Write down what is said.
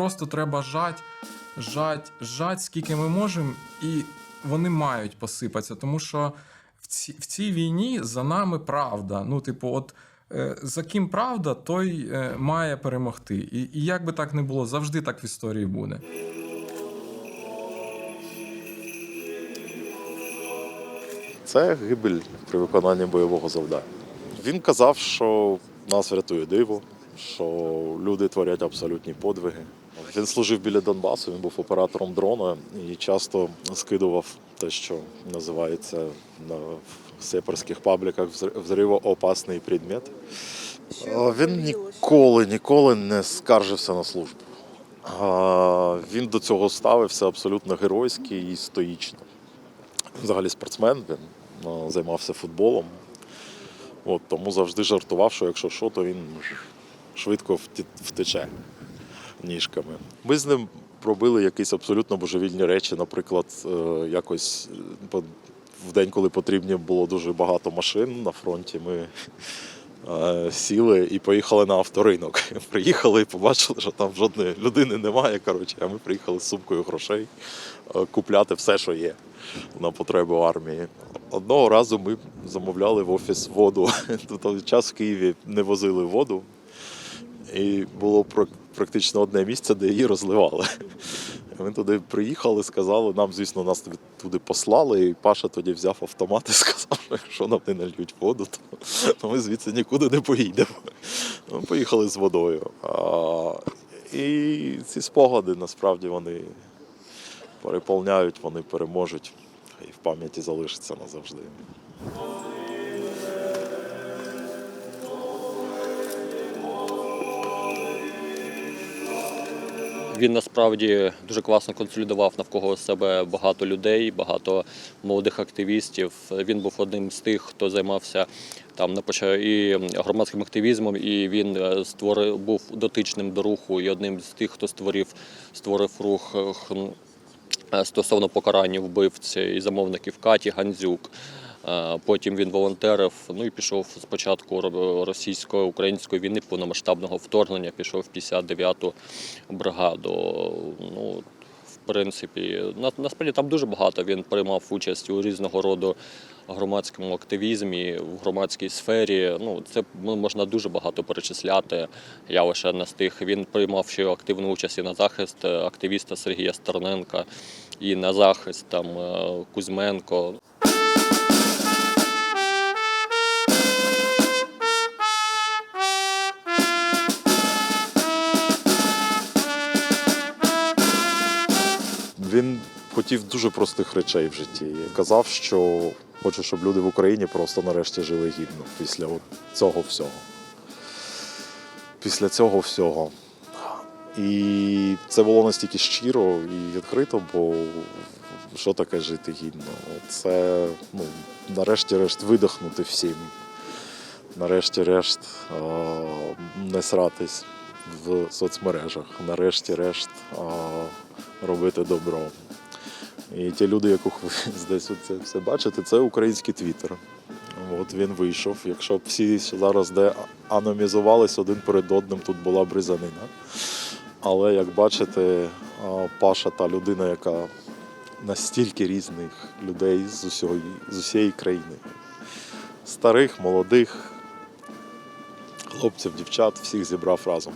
просто треба жать, жать, жать, скільки ми можемо, і вони мають посипатися. Тому що в, ці, в цій війні за нами правда. Ну, типу, от е, за ким правда, той е, має перемогти. І, і як би так не було, завжди так в історії буде. Це гибель при виконанні бойового завдання. Він казав, що нас врятує диво, що люди творять абсолютні подвиги. Він служив біля Донбасу, він був оператором дрона і часто скидував те, що називається на сепарських пабліках взривоопасний предмет. Він ніколи, ніколи не скаржився на службу. Він до цього ставився абсолютно геройськи і стоїчно. Взагалі спортсмен, він займався футболом. От, тому завжди жартував, що якщо що, то він швидко втече ніжками. Ми з ним робили якісь абсолютно божевільні речі. Наприклад, е, якось е, в день, коли потрібно було дуже багато машин на фронті, ми е, сіли і поїхали на авторинок. Приїхали і побачили, що там жодної людини немає. Коротше, а ми приїхали з сумкою грошей купляти все, що є на потреби армії. Одного разу ми замовляли в офіс воду. Тут час в Києві не возили воду, і було практично одне місце, де її розливали. Ми туди приїхали, сказали, нам, звісно, нас туди- послали, і Паша тоді взяв автомат і сказав, що якщо нам не нальють воду, то, ми звідси нікуди не поїдемо. Ми поїхали з водою. І ці спогади насправді вони переповняють, вони переможуть і в пам'яті залишаться назавжди. Він насправді дуже класно консолідував навколо себе багато людей, багато молодих активістів. Він був одним з тих, хто займався там і громадським активізмом, і він е, створив був дотичним до руху, і одним з тих, хто створив створив рух е, е, стосовно покарання вбивці і замовників Каті Гандзюк. Е, Потім він волонтерив. Ну і пішов спочатку ро- російсько-української війни повномасштабного вторгнення. Пішов в 59-ту бригаду. Ну в принципі, на, насправді там дуже багато. Він приймав участь у різного роду громадському активізмі, в громадській сфері. Ну це можна дуже багато перечисляти. Я лише не стих. Він приймав ще активну участь і на захист е, активіста Сергія Стерненка, і на захист там е, Кузьменко. Він хотів дуже простих речей в житті. Казав, що хоче, щоб люди в Україні просто нарешті жили гідно після цього всього. Після цього всього. І це було настільки щиро і відкрито, бо що таке жити гідно? Це ну, нарешті-решт видихнути всім. Нарешті-решт не сратись в соцмережах. Нарешті-решт робити добро. І ті люди, яких ви десь це все бачите, це український твіттер. От він вийшов. Якщо б всі зараз де аномізувались один перед одним, тут була б різанина. Але як бачите, Паша та людина, яка настільки різних людей з усієї, з усієї країни. Старих, молодих, хлопців, дівчат, всіх зібрав разом.